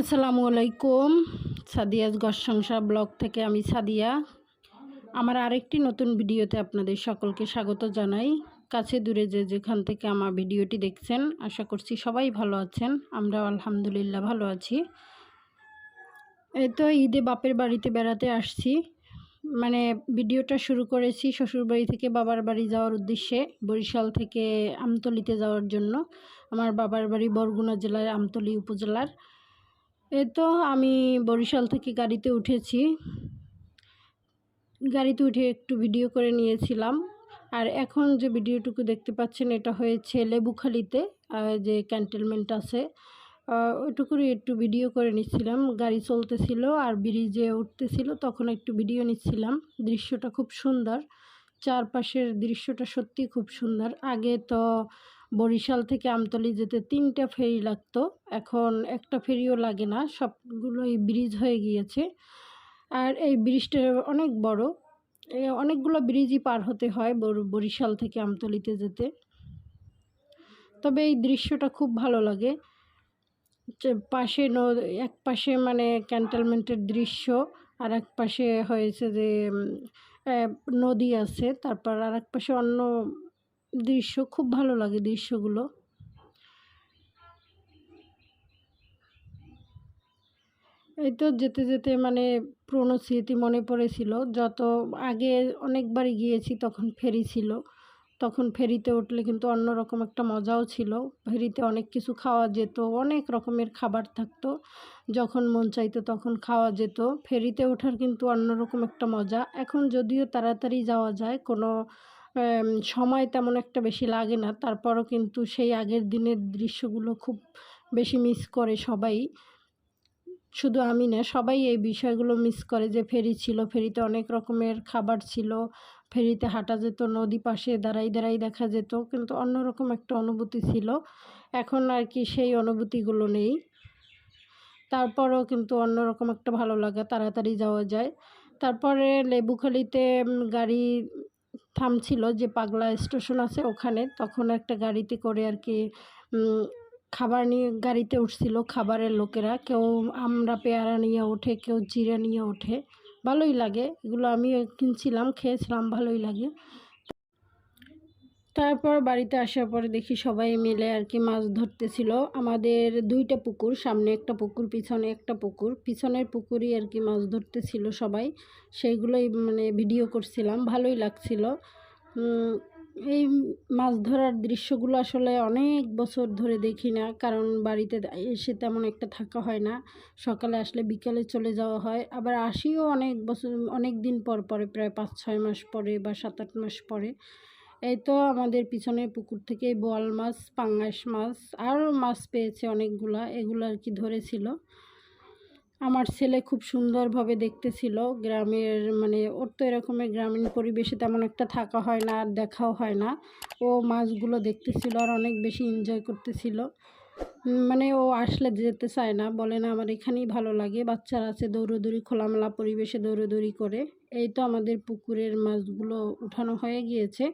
আসসালামু আলাইকুম সাদিয়াজ ঘর সংসার ব্লগ থেকে আমি সাদিয়া। আমার আরেকটি নতুন ভিডিওতে আপনাদের সকলকে স্বাগত জানাই। কাছে দূরে যে যেখান থেকে আমার ভিডিওটি দেখছেন, আশা করছি সবাই ভালো আছেন আমরা আলহামদুলিল্লাহ ভালো আছি। এই তো ঈদে বাপের বাড়িতে বেড়াতে আসছি। মানে ভিডিওটা শুরু করেছি শ্বশুরবাড়ি থেকে বাবার বাড়ি যাওয়ার উদ্দেশ্যে, বরিশাল থেকে আমতলিতে যাওয়ার জন্য। আমার বাবার বাড়ি বরগুনা জেলার আমতলি উপজেলার। এ তো আমি বরিশাল থেকে গাড়িতে উঠেছি। গাড়িতে উঠে একটু ভিডিও করে নিয়েছিলাম। আর এখন যে ভিডিওটুকু দেখতে পাচ্ছেন, এটা হয়েছে লেবুখালিতে যে ক্যান্টেলমেন্ট আছে। ওইটুকুরই একটু ভিডিও করে নিচ্ছিলাম। গাড়ি চলতেছিল আর ব্রিজে উঠতেছিল, তখন একটু ভিডিও নিচ্ছিলাম। দৃশ্যটা খুব সুন্দর। চারপাশের দৃশ্যটা সত্যি খুব সুন্দর। আগে তো বরিশাল থেকে আমতলি যেতে তিনটা ফেরি লাগতো। এখন একটা ফেরিও লাগে না, সবগুলোই ব্রিজ হয়ে গিয়েছে। আর এই ব্রিজটা অনেক বড়। অনেকগুলো ব্রিজই পার হতে হয় বরিশাল থেকে আমতলিতে যেতে। তবে এই দৃশ্যটা খুব ভালো লাগে। পাশে এক পাশে মানে ক্যান্টনমেন্টের দৃশ্য, আর এক পাশে হয়েছে যে নদী আছে, তারপর আর এক পাশে অন্য দৃশ্য, খুব ভালো লাগে দৃশ্যগুলো। এই তো যেতে যেতে মানে পুরনো স্মৃতি মনে পড়েছিল। যত আগে অনেকবারই গিয়েছি তখন ফেরি ছিল। তখন ফেরিতে উঠলে কিন্তু অন্যরকম একটা মজাও ছিল। ফেরিতে অনেক কিছু খাওয়া যেত, অনেক রকমের খাবার থাকতো। যখন মন চাইতো তখন খাওয়া যেত। ফেরিতে ওঠার কিন্তু অন্যরকম একটা মজা। এখন যদিও তাড়াতাড়ি যাওয়া যায়, কোনো সময় তেমন একটা বেশি লাগে না। তারপরও কিন্তু সেই আগের দিনের দৃশ্যগুলো খুব বেশি মিস করে সবাই। শুধু আমি না, সবাই এই বিষয়গুলো মিস করে যে ফেরি ছিল, ফেরিতে অনেক রকমের খাবার ছিল, ফেরিতে হাঁটা যেত, নদী পাশে দাঁড়াই দাঁড়াই দেখা যেত, কিন্তু অন্যরকম একটা অনুভূতি ছিল। এখন আর কি সেই অনুভূতিগুলো নেই। তারপরও কিন্তু অন্যরকম একটা ভালো লাগা, তাড়াতাড়ি যাওয়া যায়। তারপরে লেবুখালিতে গাড়ি থামছিল যে পাগলা স্টেশন আছে ওখানে। তখন একটা গাড়িতে করে আর কি খাবার নিয়ে গাড়িতে উঠছিল খাবারের লোকেরা। কেউ আমরা পেয়ারা নিয়ে ওঠে, কেউ জিরা নিয়ে ওঠে। ভালোই লাগে। এগুলো আমি কিনছিলাম, খেয়েছিলাম, ভালোই লাগে। তারপর বাড়িতে আসার পরে দেখি সবাই মিলে আর কি মাছ ধরতেছিল। আমাদের দুইটা পুকুর, সামনে একটা পুকুর, পিছনে একটা পুকুর। পিছনের পুকুরই আর কি মাছ ধরতেছিল সবাই। সেইগুলোই মানে ভিডিও করছিলাম, ভালোই লাগছিল। এই মাছ ধরার দৃশ্যগুলো আসলে অনেক বছর ধরে দেখি না, কারণ বাড়িতে এসে তেমন একটা থাকা হয় না। সকালে আসলে বিকালে চলে যাওয়া হয়। আবার আসিও অনেক বছর, অনেক দিন পর পরে, প্রায় পাঁচ ছয় মাস পরে বা সাত আট মাস পরে। এই তো আমাদের পিছনে পুকুর থেকে বোয়াল মাছ, পাঙ্গাস মাছ আরও মাছ পেয়েছে অনেকগুলা, এগুলো আর কি ধরেছিল। আমার ছেলে খুব সুন্দরভাবে দেখতেছিল, গ্রামের মানে ওর তো এরকমের গ্রামীণ পরিবেশে তেমন একটা থাকা হয় না, আর দেখাও হয় না। ও মাছগুলো দেখতেছিল আর অনেক বেশি এনজয় করতেছিল। মানে ও আসলে যেতে চায় না, বলে না আমার এখানেই ভালো লাগে, বাচ্চারা আছে দৌড়োদৌড়ি, খোলামেলা পরিবেশে দৌড়োদৌড়ি করে। এই তো আমাদের পুকুরের মাছগুলো উঠানো হয়ে গিয়েছে।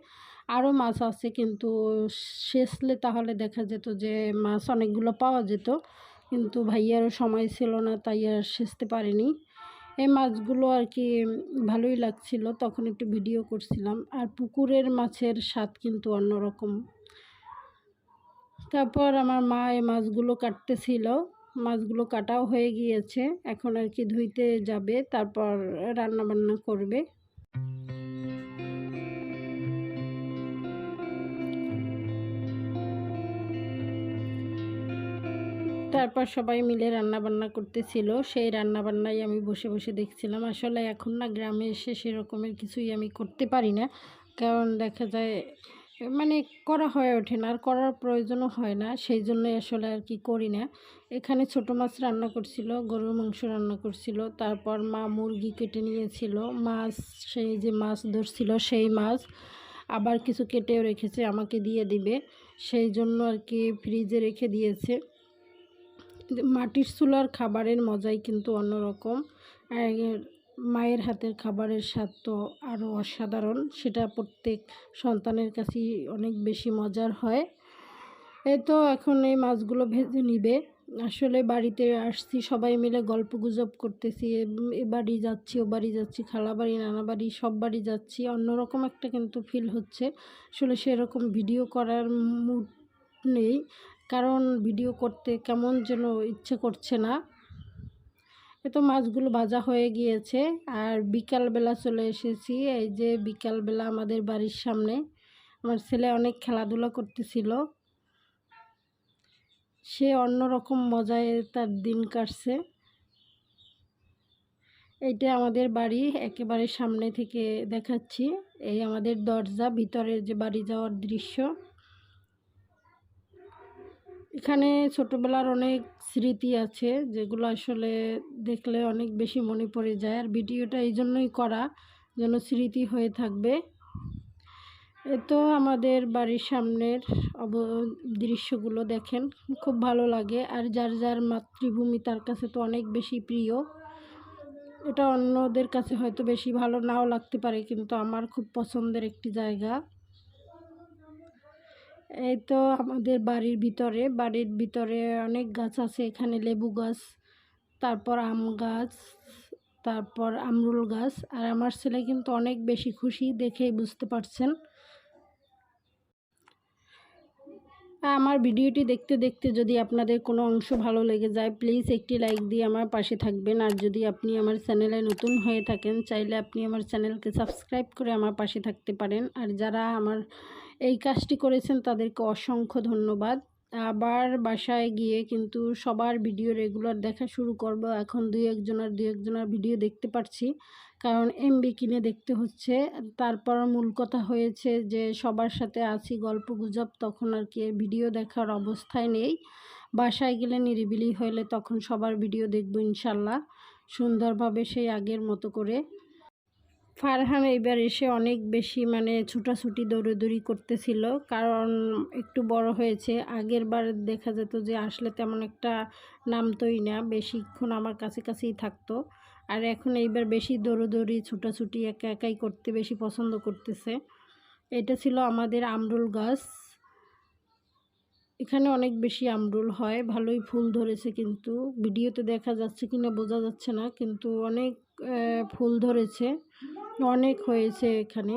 আরও মাছ আছে কিন্তু শেষলে তাহলে দেখা যেত যে মাছ অনেকগুলো পাওয়া যেত। কিন্তু ভাইয়ারও সময় ছিল না, তাই আর সেচতে পারিনি। এই মাছগুলো আর কি ভালোই লাগছিল, তখন একটু ভিডিও করছিলাম। আর পুকুরের মাছের স্বাদ কিন্তু অন্যরকম। তারপর আমার মা এই মাছগুলো কাটতেছিল। মাছগুলো কাটাও হয়ে গিয়েছে, এখন আর কি ধুইতে যাবে, তারপর রান্না বান্না করবে। তারপর সবাই মিলে রান্না বান্না করতেছিল। সেই রান্না বান্নাই আমি বসে বসে দেখছিলাম। আসলে এখন না গ্রামে এসে সেরকমের কিছুই আমি করতে পারি না। কারণ দেখা যায় মানে করা হয়ে ওঠে না। আর করার প্রয়োজনও হয় না। সেই জন্যই আসলে আর কি করি না। এখানে ছোট মাছ রান্না করছিল, গরুর মাংস রান্না করছিল, তারপর মা মুরগি কেটে নিয়েছিল। মাছ, সেই যে মাছ ধরছিল, সেই মাছ আবার কিছু কেটেও রেখেছে, আমাকে দিয়ে দিবে। সেই জন্য আর কি ফ্রিজে রেখে দিয়েছে। মাটির চুলার খাবারের মজাই কিন্তু অন্যরকম। মায়ের হাতের খাবারের স্বাদ তো আরও অসাধারণ, সেটা প্রত্যেক সন্তানের কাছেই অনেক বেশি মজার হয়। এই তো এখন এই মাছগুলো ভেজে নিবে। আসলে বাড়িতে আসছি, সবাই মিলে গল্প গুজব করতেছি, এ- বাড়ি যাচ্ছি, ও বাড়ি যাচ্ছি, খালা বাড়ি, নানা বাড়ি, সব বাড়ি যাচ্ছি, অন্যরকম একটা কিন্তু ফিল হচ্ছে। আসলে সেরকম ভিডিও করার মুড নেই। কারণ ভিডিও করতে কেমন যেন ইচ্ছে করছে না। এ তো মাছগুলো ভাজা হয়ে গিয়েছে। আর বিকালবেলা চলে এসেছি। এই যে বিকালবেলা আমাদের বাড়ির সামনে আমার ছেলে অনেক খেলাধুলা করতেছিল। সে অন্যরকম মজায় তার দিন কাটছে। এইটা আমাদের বাড়ি একেবারে সামনে থেকে দেখাচ্ছি। এই আমাদের দরজা, ভিতরে যে বাড়ি যাওয়ার দৃশ্য। এখানে ছোটবেলার অনেক স্মৃতি আছে, যেগুলো আসলে দেখলে অনেক বেশি মনে পড়ে যায়। আর ভিডিওটা এই জন্যই করা, যেন স্মৃতি হয়ে থাকবে। এ তো আমাদের বাড়ির সামনের অব, দৃশ্যগুলো দেখেন, খুব ভালো লাগে। আর যার যার মাতৃভূমি তার কাছে তো অনেক বেশি প্রিয়। এটা অন্যদের কাছে হয়তো বেশি ভালো নাও লাগতে পারে, কিন্তু আমার খুব পছন্দের একটি জায়গা। এই তো আমাদের বাড়ির ভিতরে বাড়ির ভিতরে অনেক গাছ আছে, এখানে লেবু গাছ, তারপর আম গাছ, তারপর আমরুল গাছ, আর আমার ছেলে কিন্তু অনেক বেশি খুশি দেখেই বুঝতে পারছেন। আমার ভিডিওটি দেখতে দেখতে যদি আপনাদের কোনো অংশ ভালো লেগে যায়, প্লিজ একটি লাইক দিয়ে আমার পাশে থাকবেন। আর যদি আপনি আমার চ্যানেলে নতুন হয়ে থাকেন, চাইলে আপনি আমার চ্যানেলকে সাবস্ক্রাইব করে আমার পাশে থাকতে পারেন। আর যারা আমার এই কাজটি করেছেন তাদেরকে অসংখ্য ধন্যবাদ। আবার বাসায় গিয়ে কিন্তু সবার ভিডিও রেগুলার দেখা শুরু করব। এখন দুই একজনের দুই একজনের ভিডিও দেখতে পাচ্ছি কারণ এমবি কিনে দেখতে হচ্ছে। তারপর মূল কথা হয়েছে যে সবার সাথে আছি, গল্প গুজব, তখন আর কি ভিডিও দেখার অবস্থায় নেই। বাসায় গেলে নিরিবিলি হলে তখন সবার ভিডিও দেখব ইনশাল্লাহ। সুন্দরভাবে সেই আগের মতো করে। ফারহান এইবার এসে অনেক বেশি মানে ছুটাছুটি, দৌড়াদৌড়ি করতেছিল। কারণ একটু বড় হয়েছে। আগের বার দেখা যেত যে আসলে তেমন একটা নামতোই না। বেশিক্ষণ আমার কাছে কাছেই থাকতো। আর এখন এইবার বেশি দৌড়োদৌড়ি, ছুটাছুটি একা একাই করতে বেশি পছন্দ করতেছে। এটা ছিল আমাদের আমরুল গাছ। এখানে অনেক বেশি আমরুল হয়। ভালোই ফুল ধরেছে কিন্তু। ভিডিওতে দেখা যাচ্ছে কিনা, বোঝা যাচ্ছে না। কিন্তু অনেক ফুল ধরেছে। অনেক হয়েছে এখানে।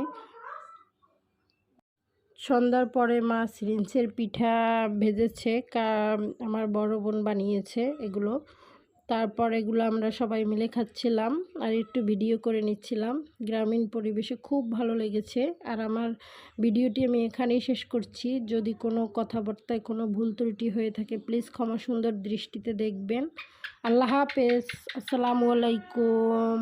সন্ধ্যার পরে মা সিরিঞ্চের পিঠা ভেজেছে। কা, আমার বড় বোন বানিয়েছে এগুলো। তারপর এগুলো আমরা সবাই মিলে খাচ্ছিলাম আর একটু ভিডিও করে নিচ্ছিলাম। গ্রামীণ পরিবেশে খুব ভালো লেগেছে। আর আমার ভিডিওটি আমি এখানেই শেষ করছি। যদি কোনো কথাবার্তায় কোনো ভুল ত্রুটি হয়ে থাকে প্লিজ ক্ষমা সুন্দর দৃষ্টিতে দেখবেন। আল্লাহ হাফেজ। আসসালামু আলাইকুম।